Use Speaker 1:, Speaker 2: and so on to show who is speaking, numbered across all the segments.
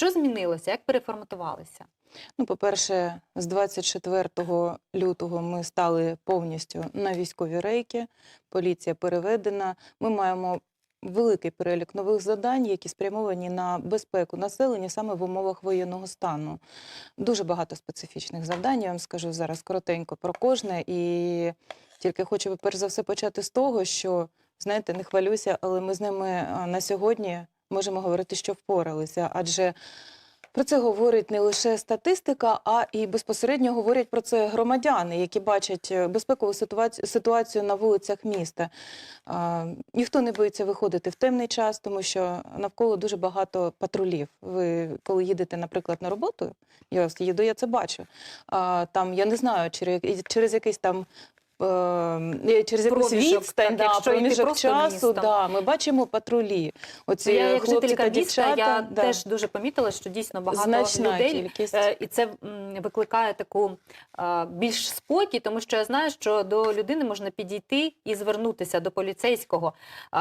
Speaker 1: Що змінилося? Як переформатувалися?
Speaker 2: Ну, по-перше, з 24 лютого ми стали повністю на військові рейки. Поліція переведена. Ми маємо великий перелік нових завдань, які спрямовані на безпеку населення саме в умовах воєнного стану. Дуже багато специфічних завдань. Я вам скажу зараз коротенько про кожне. І тільки хочу перш за все почати з того, що знаєте, не хвалюся, але ми з ними на сьогодні можемо говорити, що впоралися, адже про це говорить не лише статистика, а і безпосередньо говорять про це громадяни, які бачать е, безпекову ситуацію, на вулицях міста. Ніхто не боїться виходити в темний час, тому що навколо дуже багато патрулів. Ви коли їдете, наприклад, на роботу, я їду, я це бачу. Там я не знаю, через якийсь там. Е, Через якусь
Speaker 1: Проміжок,
Speaker 2: відстань, да,
Speaker 1: якщо
Speaker 2: проміжок
Speaker 1: просто
Speaker 2: часу,
Speaker 1: містом.
Speaker 2: да, ми бачимо патрулі. Оці
Speaker 1: я як
Speaker 2: хлопці
Speaker 1: жителька
Speaker 2: та
Speaker 1: міста, я
Speaker 2: да.
Speaker 1: теж дуже помітила, що дійсно багато
Speaker 2: Значна
Speaker 1: людей.
Speaker 2: кількість.
Speaker 1: Е, І це м, викликає таку е, більш спокій, тому що я знаю, що до людини можна підійти і звернутися до поліцейського, е,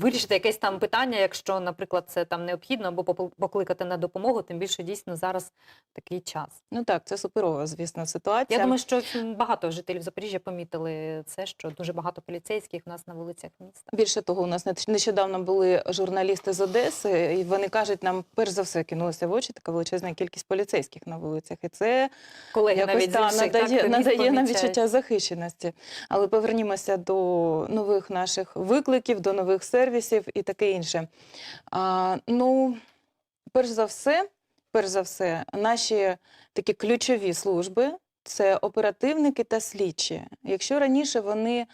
Speaker 1: вирішити якесь там питання, якщо, наприклад, це там необхідно, або попл- покликати на допомогу. Тим більше дійсно зараз такий час.
Speaker 2: Ну так, це суперова, звісно, ситуація.
Speaker 1: Я думаю, що м, багато жителів Запоріжжя помітили це, що дуже багато поліцейських у нас на вулицях міста.
Speaker 2: Більше того, у нас не- нещодавно були журналісти з Одеси, і вони кажуть, нам перш за все кинулося в очі така величезна кількість поліцейських на вулицях. І це
Speaker 1: Колеги
Speaker 2: якось
Speaker 1: навіть
Speaker 2: та,
Speaker 1: інших,
Speaker 2: надає,
Speaker 1: так,
Speaker 2: надає нам відчуття захищеності. Але повернімося до нових наших викликів, до нових сервісів і таке інше. А, ну, перш за все, перш за все, наші такі ключові служби. Це оперативники та слідчі. Якщо раніше вони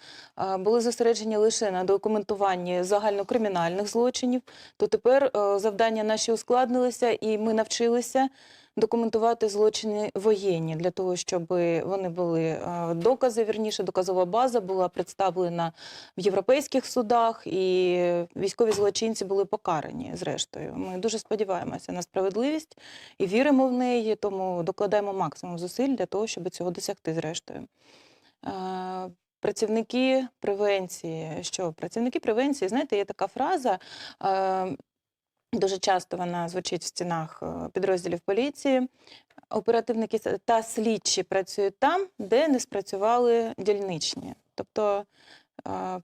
Speaker 2: були зосереджені лише на документуванні загальнокримінальних злочинів, то тепер е, завдання наші ускладнилися, і ми навчилися документувати злочини воєнні для того, щоб вони були е, докази, вірніше, доказова база була представлена в європейських судах, і військові злочинці були покарані. Зрештою, ми дуже сподіваємося на справедливість і віримо в неї, тому докладаємо максимум зусиль для того, щоб цього досягти. Зрештою. Е, Працівники превенції, що працівники превенції, знаєте, є така фраза. Дуже часто вона звучить в стінах е, підрозділів поліції. Оперативники та слідчі працюють там, де не спрацювали дільничні. Тобто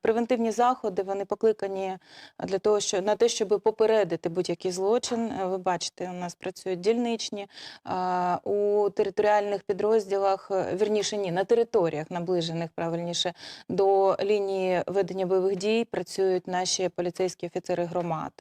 Speaker 2: превентивні заходи вони покликані для того, що на те, щоб попередити будь-який злочин. Е, Ви бачите, у нас працюють дільничні у територіальних підрозділах, е, вірніше ні, на територіях наближених правильніше до лінії ведення бойових дій працюють наші поліцейські офіцери громад.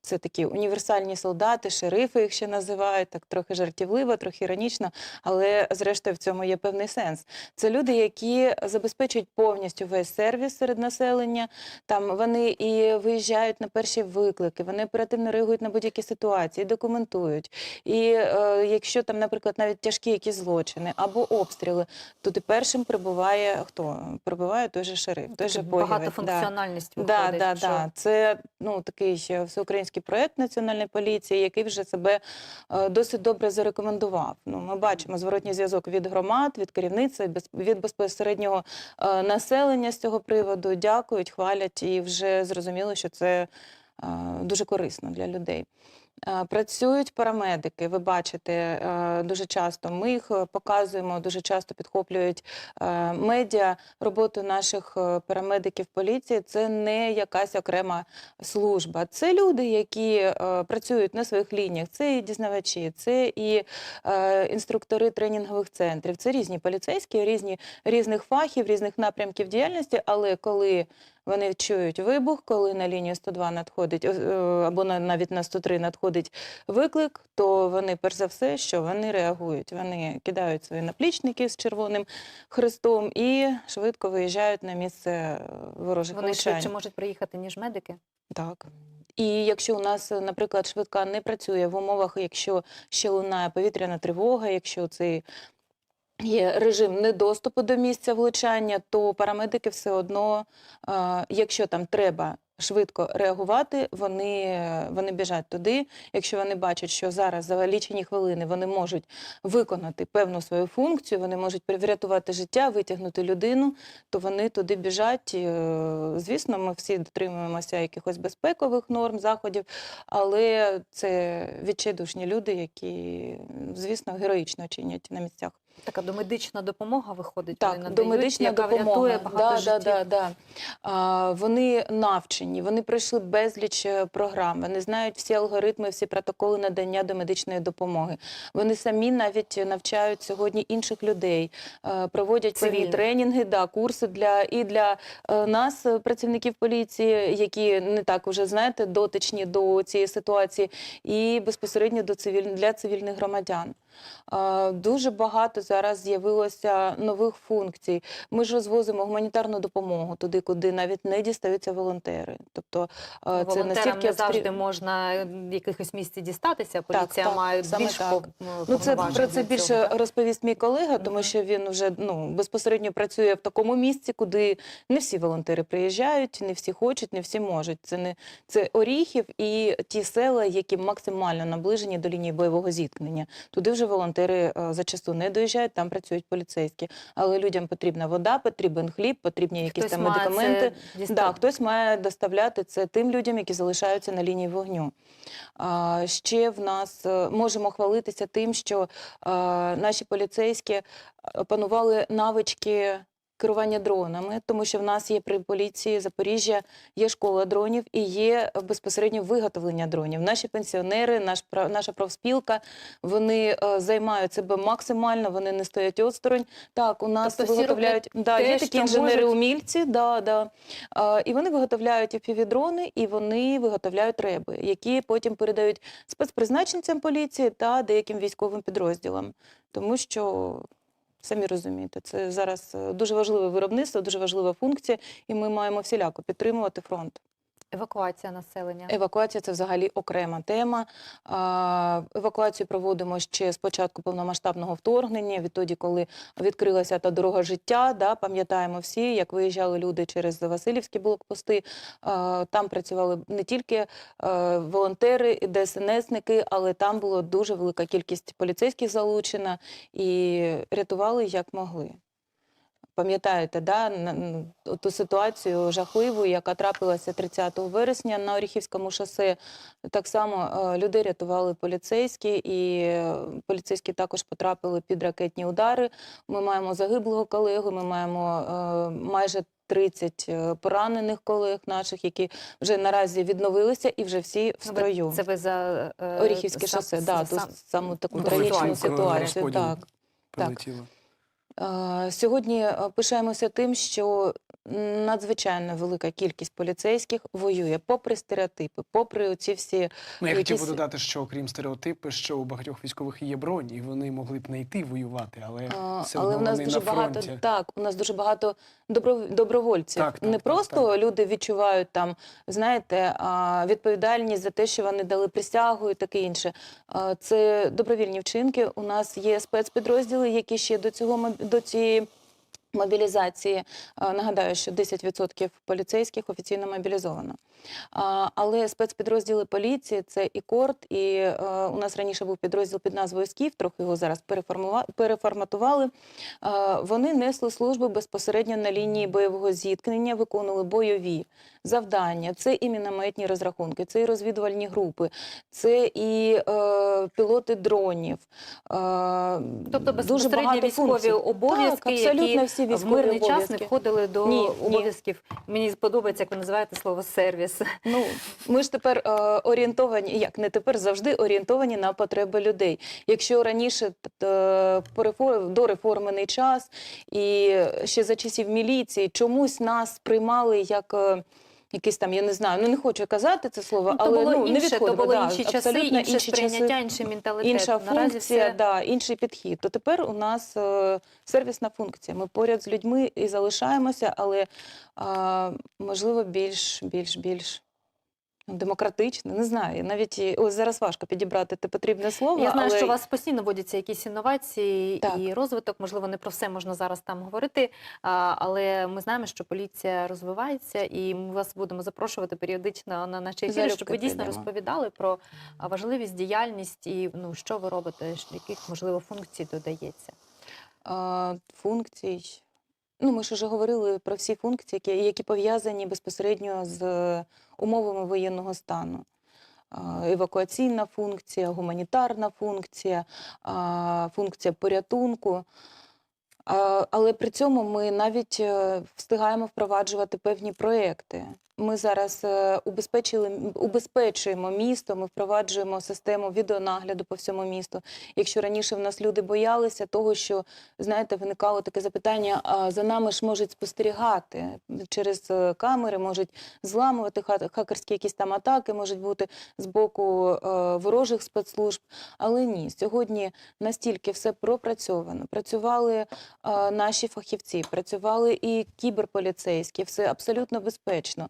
Speaker 2: Це такі універсальні солдати, шерифи їх ще називають, так трохи жартівливо, трохи іронічно, але зрештою в цьому є певний сенс. Це люди, які забезпечують повністю весь сервіс серед населення. Там вони і виїжджають на перші виклики, вони оперативно реагують на будь-які ситуації, документують. І е, якщо там, наприклад, навіть тяжкі якісь злочини або обстріли, то ти першим прибуває хто? Прибуває той же шериф, той же Погівець. Да.
Speaker 1: багатофункціональність
Speaker 2: Да,
Speaker 1: виходить.
Speaker 2: да,
Speaker 1: що-
Speaker 2: да. Це ну такий всеукраїнський проект національної поліції, який вже себе е, досить добре зарекомендував. Ну, ми бачимо зворотній зв'язок від громад, від керівництва, від безпосереднього е, населення з цього приводу. Дякують, хвалять, і вже зрозуміло, що це е, дуже корисно для людей. Е, Працюють парамедики, ви бачите е, дуже часто. Ми їх е, показуємо, дуже часто підхоплюють медіа. Роботу наших парамедиків поліції це не якась окрема служба. Це люди, які працюють на своїх лініях. Це і дізнавачі, це і інструктори тренінгових центрів. Це різні поліцейські, різні різних фахів, різних напрямків діяльності. Але коли вони чують вибух, коли на лінію 102 надходить е, е, або на, навіть на 103 надходить виклик, то вони перш за все, що вони реагують. Вони кидають свої наплічники з червоним хрестом і швидко виїжджають на місце е, ворожих
Speaker 1: Вони
Speaker 2: влучань.
Speaker 1: швидше можуть приїхати, ніж медики.
Speaker 2: Так. І якщо у нас, наприклад, швидка не працює в умовах, якщо ще лунає повітряна тривога, якщо цей є режим недоступу до місця влучання, то парамедики все одно, якщо там треба швидко реагувати, вони, вони біжать туди. Якщо вони бачать, що зараз за лічені хвилини вони можуть виконати певну свою функцію, вони можуть врятувати життя, витягнути людину, то вони туди біжать. Е, Звісно, ми всі дотримуємося якихось безпекових норм, заходів, але це відчайдушні люди, які, звісно, героїчно чинять на місцях.
Speaker 1: Така домедична допомога виходить.
Speaker 2: Так,
Speaker 1: надають,
Speaker 2: домедична
Speaker 1: яка
Speaker 2: допомога.
Speaker 1: врятує багато
Speaker 2: да, да, да, да. А, вони навчені, вони пройшли безліч е, програм, вони знають всі алгоритми, всі протоколи надання домедичної допомоги. Вони самі навіть навчають сьогодні інших людей, е, проводять
Speaker 1: Цивільних.
Speaker 2: тренінги, да, курси для і для е, нас, працівників поліції, які не так уже знаєте, дотичні до цієї ситуації, і безпосередньо до цивіль... для цивільних громадян. Е, Дуже багато зараз з'явилося нових функцій. Ми ж розвозимо гуманітарну допомогу туди, куди навіть не дістаються волонтери. Тобто е, це настільки
Speaker 1: не завжди
Speaker 2: обстрі-
Speaker 1: можна в якихось місці дістатися. Поліція
Speaker 2: так,
Speaker 1: має
Speaker 2: саме
Speaker 1: більш
Speaker 2: так. Ну, це про це більше розповість мій колега, тому що він вже ну безпосередньо працює в такому місці, куди не всі волонтери приїжджають, не всі хочуть, не всі можуть. Це не це Оріхів і ті села, які максимально наближені до лінії бойового зіткнення. Туди вже волонтери е, зачасту не доїжджають, там працюють поліцейські. Але людям потрібна вода, потрібен хліб, потрібні якісь
Speaker 1: Хтось
Speaker 2: там
Speaker 1: це
Speaker 2: медикаменти.
Speaker 1: діста-
Speaker 2: Да, хтось має доставляти це тим людям, які залишаються на лінії вогню. А, ще в нас е, можемо хвалитися тим, що а, наші поліцейські опанували навички керування дронами, тому що в нас є при поліції Запоріжжя є школа дронів і є безпосередньо виготовлення дронів. Наші пенсіонери, наш наша профспілка, вони е, займають себе максимально, вони не стоять осторонь. Так, у нас
Speaker 1: Тобто
Speaker 2: виготовляють да,
Speaker 1: те,
Speaker 2: є такі інженери-умільці, да, да. А, і вони виготовляють FPV-дрони, і вони виготовляють реби, які потім передають спецпризначенцям поліції та деяким військовим підрозділам. Тому що, самі розумієте, це зараз е, дуже важливе виробництво, дуже важлива функція, і ми маємо всіляко підтримувати фронт.
Speaker 1: Евакуація населення.
Speaker 2: Евакуація це взагалі окрема тема. Евакуацію проводимо ще з початку повномасштабного вторгнення, відтоді, коли відкрилася та дорога життя. Да, пам'ятаємо всі, як виїжджали люди через Васильівські блокпости. Там працювали не тільки е, волонтери, ДСНСники, але там була дуже велика кількість поліцейських залучена і рятували як могли. Пам'ятаєте, да, ту ситуацію жахливу, яка трапилася 30 вересня на Оріхівському шосе. Так само е, людей рятували поліцейські, і е, поліцейські також потрапили під ракетні удари. Ми маємо загиблого колегу, ми маємо е, майже 30 е, поранених колег наших, які вже наразі відновилися і вже всі в строю.
Speaker 1: Це ви за е,
Speaker 2: Оріхівське
Speaker 1: сам-
Speaker 2: шосе, да, ту саму таку
Speaker 1: Ну,
Speaker 2: трагічну
Speaker 1: ситуацію,
Speaker 3: розподіл
Speaker 2: Так. Е, Сьогодні е, пишаємося тим, що надзвичайно велика кількість поліцейських воює попри стереотипи, попри оці всі
Speaker 3: Ну, я хотів
Speaker 2: якісь-
Speaker 3: би додати, що окрім стереотипи, що у багатьох військових є бронь, і вони могли б не йти воювати, але
Speaker 2: А,
Speaker 3: все
Speaker 2: Але в нас дуже
Speaker 3: на
Speaker 2: багато
Speaker 3: фронті.
Speaker 2: так. У нас дуже багато добро, добровольців.
Speaker 3: Так, так,
Speaker 2: не
Speaker 3: так,
Speaker 2: просто люди відчувають там, знаєте, відповідальність за те, що вони дали присягу і таке інше. Це добровільні вчинки. У нас є спецпідрозділи, які ще до цього до цієї. Мобілізації нагадаю, що 10% поліцейських офіційно мобілізовано. Але спецпідрозділи поліції це і КОРТ, і е, у нас раніше був підрозділ під назвою СКІФ, трохи його зараз переформатували. Е, Вони несли службу безпосередньо на лінії бойового зіткнення, виконували бойові завдання. Це і мінометні розрахунки, це і розвідувальні групи, це і е, пілоти дронів. Е,
Speaker 1: Тобто безпосередньо військові
Speaker 2: функцій.
Speaker 1: обов'язки,
Speaker 2: так, абсолютно
Speaker 1: які
Speaker 2: всі
Speaker 1: в
Speaker 2: військові
Speaker 1: мирний час не
Speaker 2: обов'язки.
Speaker 1: входили до
Speaker 2: Ні, ні.
Speaker 1: обов'язків. Мені подобається, як ви називаєте слово сервіс.
Speaker 2: Ну, ми ж тепер е, орієнтовані, як не тепер завжди орієнтовані на потреби людей. Якщо раніше е, по реформ, до реформений час і ще за часів міліції чомусь нас приймали як. е, Якийсь там, я не знаю, ну не хочу казати це слово,
Speaker 1: Ну, то
Speaker 2: але
Speaker 1: було
Speaker 2: ну, не
Speaker 1: інше, то були
Speaker 2: да,
Speaker 1: інші часи, інше
Speaker 2: інші часи,
Speaker 1: інший менталітет.
Speaker 2: інша функція,
Speaker 1: все
Speaker 2: да, інший підхід. То тепер у нас е, сервісна функція. Ми поряд з людьми і залишаємося, але е, можливо більш, більш, більш демократичне, не знаю. Навіть і- ось зараз важко підібрати те потрібне слово.
Speaker 1: Я знаю,
Speaker 2: але
Speaker 1: що у вас постійно вводяться якісь інновації
Speaker 2: Так.
Speaker 1: і розвиток. Можливо, не про все можна зараз там говорити, але ми знаємо, що поліція розвивається, і ми вас будемо запрошувати періодично на наші ефіри,
Speaker 2: Залюбки
Speaker 1: щоб ви дійсно
Speaker 2: прийдемо.
Speaker 1: розповідали про важливість, діяльність і ну що ви робите, яких можливо функцій додається.
Speaker 2: функцій. Ну, ми ж вже говорили про всі функції, які, які пов'язані безпосередньо з е, умовами воєнного стану. Евакуаційна функція, гуманітарна функція, функція порятунку. Але при цьому ми навіть е, встигаємо впроваджувати певні проекти. Ми зараз е, убезпечили, убезпечуємо місто, ми впроваджуємо систему відеонагляду по всьому місту. Якщо раніше в нас люди боялися того, що знаєте, виникало таке запитання: а за нами ж можуть спостерігати через е, камери, можуть зламувати хакерські якісь там атаки, можуть бути з боку ворожих спецслужб. Але ні, сьогодні настільки все пропрацьовано. Працювали наші фахівці, працювали і кіберполіцейські, все абсолютно безпечно.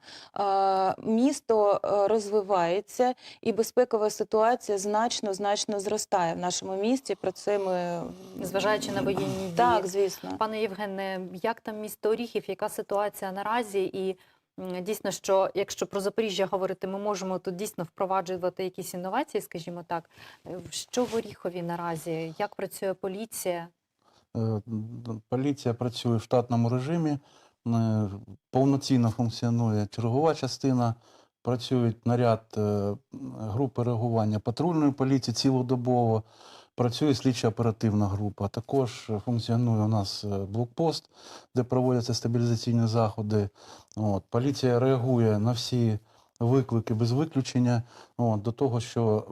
Speaker 2: Місто е, розвивається, і безпекова ситуація значно значно зростає в нашому місті. Про це ми
Speaker 1: Зважаючи на воєнні дії.
Speaker 2: так, звісно.
Speaker 1: Пане Євгене, як там місто Оріхів, яка ситуація наразі? І дійсно, що якщо про Запоріжжя говорити, ми можемо тут дійсно впроваджувати якісь інновації, скажімо так. Е, Що в Оріхові наразі? Як працює поліція?
Speaker 4: Е, Поліція працює в штатному режимі, е, повноцінно функціонує чергова частина, працюють наряд е, групи реагування патрульної поліції цілодобово, працює слідча оперативна група. Також функціонує у нас блокпост, де проводяться стабілізаційні заходи. От, поліція реагує на всі виклики без виключення. От, до того, що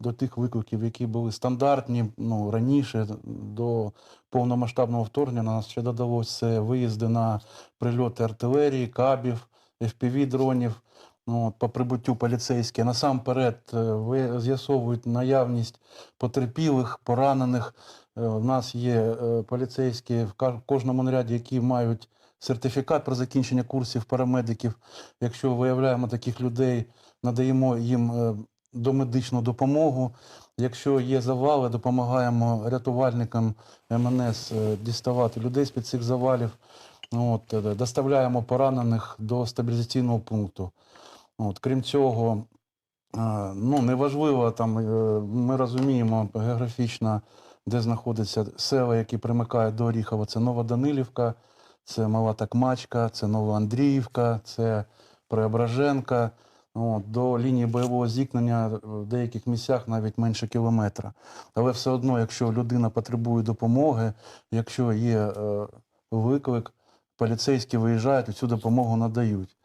Speaker 4: до тих викликів, які були стандартні ну, раніше, до повномасштабного вторгнення, нас ще додалося виїзди на прильоти артилерії, кабів, FPV-дронів. Ну, по прибуттю поліцейські насамперед е, ви з'ясовують наявність потерпілих, поранених. Е, У нас є е, поліцейські в кожному наряді, які мають сертифікат про закінчення курсів парамедиків. Якщо виявляємо таких людей, надаємо їм е, домедичну допомогу. Якщо є завали, допомагаємо рятувальникам МНС е, діставати людей з-під цих завалів. От, е, доставляємо поранених до стабілізаційного пункту. От, крім цього, ну, неважливо, там, ми розуміємо географічно, де знаходяться села, які примикають до Оріхова. Це Новоданилівка, це Мала Такмачка, це Новоандріївка, це Преображенка. От, до лінії бойового зіткнення в деяких місцях навіть менше кілометра. Але все одно, якщо людина потребує допомоги, якщо є е, виклик, поліцейські виїжджають і цю допомогу надають.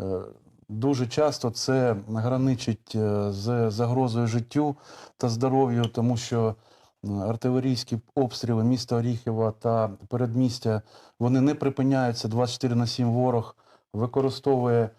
Speaker 4: Е, Дуже часто це граничить е, з загрозою життю та здоров'ю, тому що артилерійські обстріли міста Оріхова та передмістя вони не припиняються 24 на 7 ворог використовує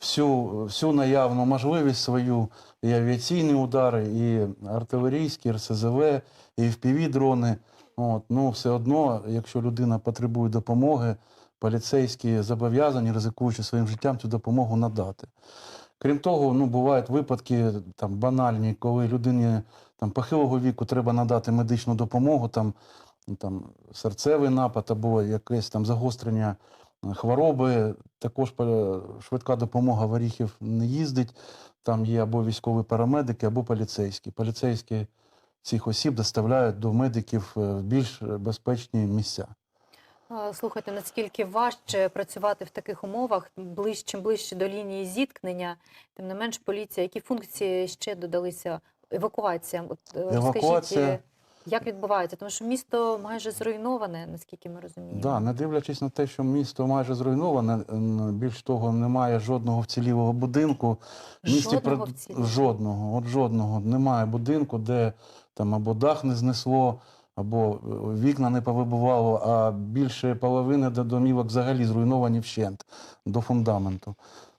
Speaker 4: всю, всю наявну можливість свою і авіаційні удари, і артилерійські, РСЗВ, і FPV-дрони. От, ну, все одно, якщо людина потребує допомоги, поліцейські зобов'язані, ризикуючи своїм життям, цю допомогу надати. Крім того, ну, бувають випадки там, банальні, коли людині там, похилого віку треба надати медичну допомогу, там, там, серцевий напад або якесь там загострення е, хвороби. Також е, швидка допомога в Оріхів не їздить. Там є або військові парамедики, або поліцейські. Поліцейські цих осіб доставляють до медиків е, в більш безпечні місця.
Speaker 1: Слухайте, наскільки важче працювати в таких умовах, ближче, чим ближче до лінії зіткнення, тим не менш поліція, які функції ще додалися? Евакуація. От, е, розкажіть,
Speaker 4: Евакуація.
Speaker 1: е, як відбувається? Тому що місто майже зруйноване, наскільки ми розуміємо.
Speaker 4: Да, не дивлячись на те, що місто майже зруйноване, більш того, немає жодного вцілілого будинку. В місті
Speaker 1: Жодного
Speaker 4: пред-
Speaker 1: вцілілого?
Speaker 4: жодного, от жодного. Немає будинку, де там або дах не знесло, або е, вікна не повибивало, а більше половини до домівок взагалі зруйновані вщент до фундаменту.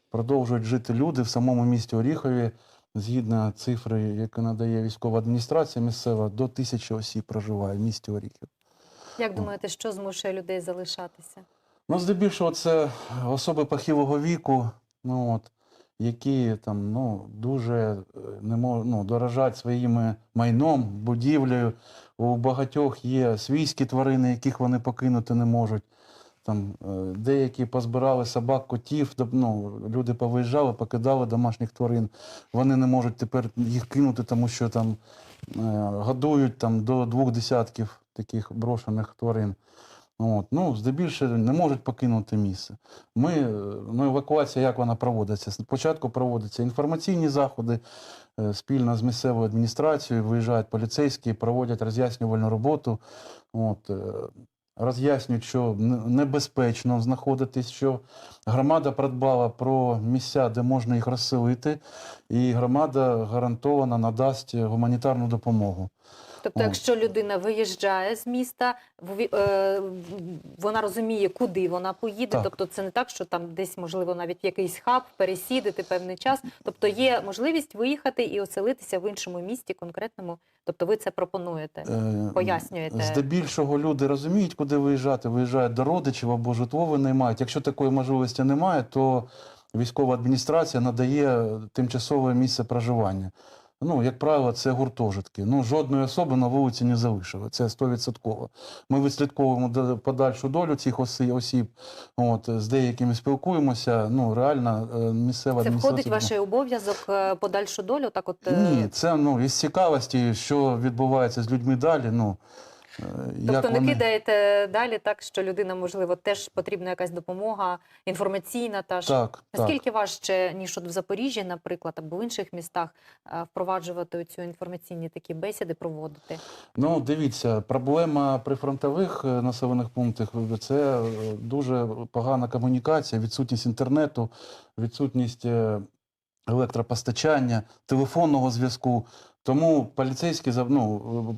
Speaker 4: Продовжують жити люди в самому місті Оріхові. Згідно цифри, яку надає військова адміністрація місцева, до тисячі осіб проживає в місті Оріхів.
Speaker 1: Як думаєте, що змушує людей залишатися?
Speaker 4: Ну, здебільшого, це особи похилого віку, ну, от, які там ну, дуже е, не мож, ну, дорожать своїм майном, будівлею. У багатьох є свійські тварини, яких вони покинути не можуть. Там е, деякі позбирали собак, котів, ну, люди повиїжджали, покидали домашніх тварин. Вони не можуть тепер їх кинути, тому що там е, годують там, до двох десятків таких брошених тварин. От. Ну, здебільшого не можуть покинути місце. Ми, е, ну, евакуація, як вона проводиться? Спочатку проводяться інформаційні заходи спільно з місцевою адміністрацією, виїжджають поліцейські, проводять роз'яснювальну роботу. От, е, роз'яснюють, що небезпечно знаходитись, що громада придбала про місця, де можна їх розселити, і громада гарантовано надасть гуманітарну допомогу.
Speaker 1: Тобто, якщо людина виїжджає з міста, е, вона розуміє, куди вона поїде.
Speaker 4: Так.
Speaker 1: Тобто, це не так, що там десь можливо навіть в якийсь хаб пересідати певний час. Тобто є можливість виїхати і оселитися в іншому місті конкретному. Тобто, ви це пропонуєте.
Speaker 4: Е,
Speaker 1: Пояснюєте.
Speaker 4: Здебільшого люди розуміють, куди виїжджати, виїжджають до родичів або житло винаймають. Якщо такої можливості немає, то військова адміністрація надає тимчасове місце проживання. Ну, як правило, це гуртожитки. Ну, жодної особи на вулиці не залишили. Це 100%. Ми відслідковуємо подальшу долю цих осіб. От, з деякими спілкуємося. Ну, реально, е, місцева
Speaker 1: Це входить в ваш обов'язок е, подальшу долю. Так, от е,
Speaker 4: Ні, це ну, із цікавості, що відбувається з людьми далі. Ну,
Speaker 1: Тобто
Speaker 4: як
Speaker 1: не
Speaker 4: вони...
Speaker 1: кидаєте далі так, що людина, можливо, теж потрібна якась допомога інформаційна. Та ж
Speaker 4: Так, так.
Speaker 1: наскільки важче, ніж от в Запоріжжі, наприклад, або в інших містах е, впроваджувати цю інформаційні такі бесіди, проводити?
Speaker 4: Ну, дивіться, проблема прифронтових е, населених пунктах це е, дуже погана комунікація, відсутність інтернету, відсутність е, електропостачання, телефонного зв'язку. Тому поліцейські ну,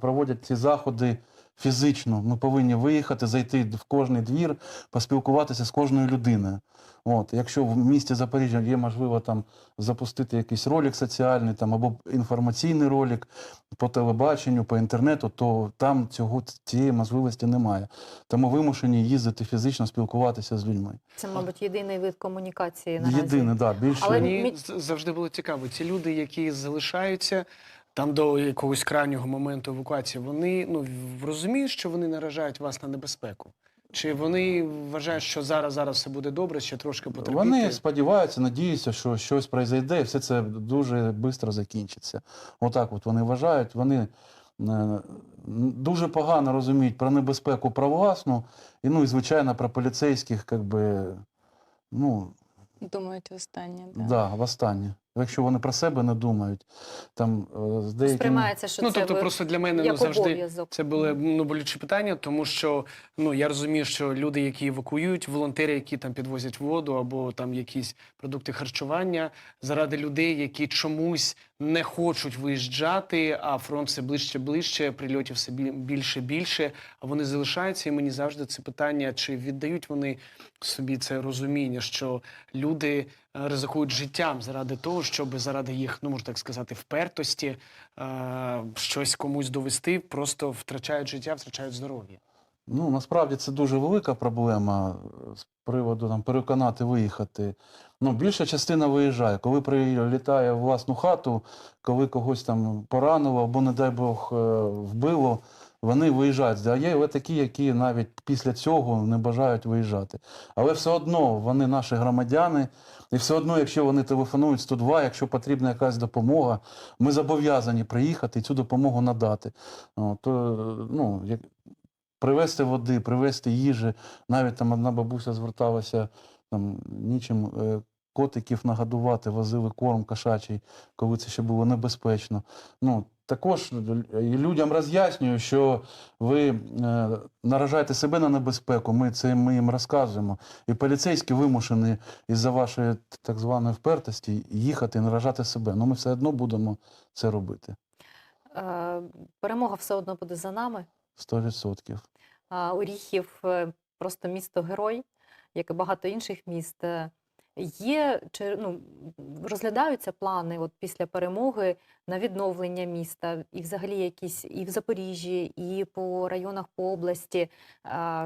Speaker 4: проводять ці заходи фізично. Ми повинні виїхати, зайти в кожний двір, поспілкуватися з кожною людиною. От, якщо в місті Запоріжжя є можливо там запустити якийсь ролик соціальний там або інформаційний ролик по телебаченню, по інтернету, то там цього цієї можливості немає. Тому вимушені їздити фізично, спілкуватися з людьми.
Speaker 1: Це, мабуть, єдиний вид комунікації наразі.
Speaker 4: Єдине, да, більше
Speaker 1: Але
Speaker 3: Мені завжди було цікаво. Ці люди, які залишаються там до якогось крайнього моменту евакуації, вони ну розуміють, що вони наражають вас на небезпеку. Чи вони вважають, що зараз зараз все буде добре, ще трошки потерпіти?
Speaker 4: Вони сподіваються, надіються, що щось пройде, і все це дуже швидко закінчиться. Отак от вони вважають. Вони е, дуже погано розуміють про небезпеку про власну, і ну і звичайно про поліцейських, як би, ну,
Speaker 2: Думають останнє. Да.
Speaker 4: да, востаннє. Якщо вони про себе не думають, там е, з деякими...
Speaker 1: Сприймається, що
Speaker 3: ну
Speaker 1: це
Speaker 3: тобто,
Speaker 1: ви-
Speaker 3: просто для мене ну, завжди
Speaker 1: обов'язок.
Speaker 3: Це були ну, болючі питання, тому що ну я розумію, що люди, які евакуюють, волонтери, які там підвозять воду або там якісь продукти харчування, заради людей, які чомусь не хочуть виїжджати, а фронт все ближче ближче, прильотів все бі- більше більше. А вони залишаються, і мені завжди це питання: чи віддають вони собі це розуміння, що люди е, ризикують життям заради того, щоб заради їх, ну можна так сказати, впертості е, щось комусь довести, просто втрачають життя, втрачають здоров'я.
Speaker 4: Ну, насправді це дуже велика проблема е, з приводу там, переконати виїхати. Ну, більша частина виїжджає. Коли прилітає в власну хату, коли когось там поранило або, не дай Бог, е, вбило, вони виїжджають. А є такі, які навіть після цього не бажають виїжджати. Але все одно вони наші громадяни, і все одно, якщо вони телефонують 102, якщо потрібна якась допомога, ми зобов'язані приїхати і цю допомогу надати. То, е, ну, як, привезти води, привезти їжі. Навіть там одна бабуся зверталася там нічим е, котиків нагодувати, возили корм кошачий, коли це ще було небезпечно. Ну, також людям роз'яснюю, що ви е, наражаєте себе на небезпеку, ми це ми їм розказуємо. І поліцейські вимушені із-за вашої так званої впертості їхати і наражати себе. Ну ми все одно будемо це робити.
Speaker 1: Е, Перемога все одно буде за нами.
Speaker 4: 100%.
Speaker 1: А, Оріхів е, просто місто герой, як і багато інших міст. Е, Є чи ну розглядаються плани от після перемоги на відновлення міста, і взагалі якісь і в Запоріжжі, і по районах по області.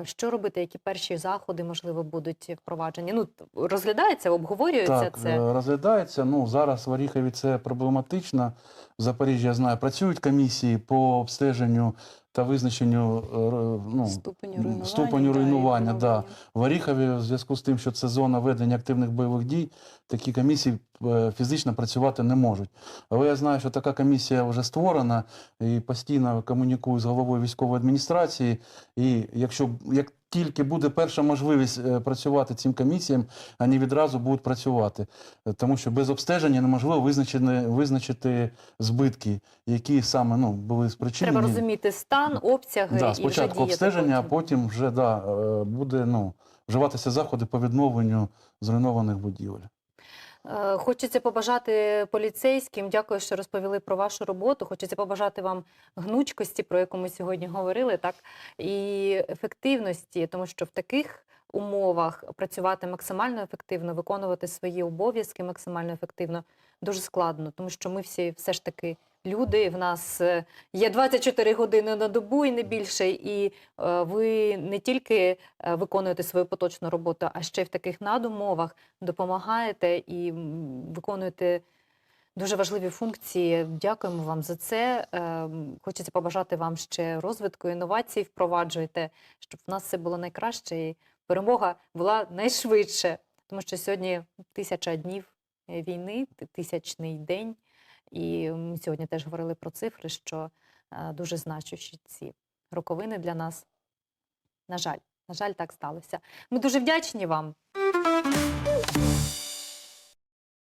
Speaker 1: Що робити? Які перші заходи можливо будуть впроваджені? Ну розглядається, обговорюється
Speaker 4: Так,
Speaker 1: це.
Speaker 4: е, розглядається. Ну, зараз в Оріхові це проблематично. В Запоріжжі, я знаю, працюють комісії по обстеженню та визначенню е, ну,
Speaker 2: Ступеню руйнування.
Speaker 4: ступеню
Speaker 2: да,
Speaker 4: руйнування, да.
Speaker 2: відновлення.
Speaker 4: В Оріхові, в зв'язку з тим, що це зона ведення активних бойових дій, такі комісії е, фізично працювати не можуть. Але я знаю, що така комісія вже створена і постійно комунікую з головою військової адміністрації. І якщо як тільки буде перша можливість е, працювати цим комісіям, вони відразу будуть працювати. Е, Тому що без обстеження неможливо визначити, визначити збитки, які саме ну, були спричинені.
Speaker 1: Треба розуміти стан, обсяги
Speaker 4: Да,
Speaker 1: і
Speaker 4: спочатку
Speaker 1: вже
Speaker 4: обстеження, а
Speaker 1: потім.
Speaker 4: потім вже да, е, буде ну, вживатися заходи по відновленню зруйнованих будівель.
Speaker 1: Е, Хочеться побажати поліцейським. Дякую, що розповіли про вашу роботу. Хочеться побажати вам гнучкості, про яку ми сьогодні говорили, так і ефективності, тому що в таких умовах працювати максимально ефективно, виконувати свої обов'язки максимально ефективно дуже складно, тому що ми всі все ж таки люди. В нас е, є 24 години на добу і не більше. І е, ви не тільки е, виконуєте свою поточну роботу, а ще й в таких надумовах допомагаєте і виконуєте дуже важливі функції. Дякуємо вам за це. Хочеться побажати вам ще розвитку, інновацій впроваджуйте, щоб в нас все було найкраще і перемога була найшвидше. Тому що сьогодні тисяча днів війни, тисячний день. І ми сьогодні теж говорили про цифри, що е, дуже значущі ці роковини для нас. На жаль, на жаль, так сталося. Ми дуже вдячні вам.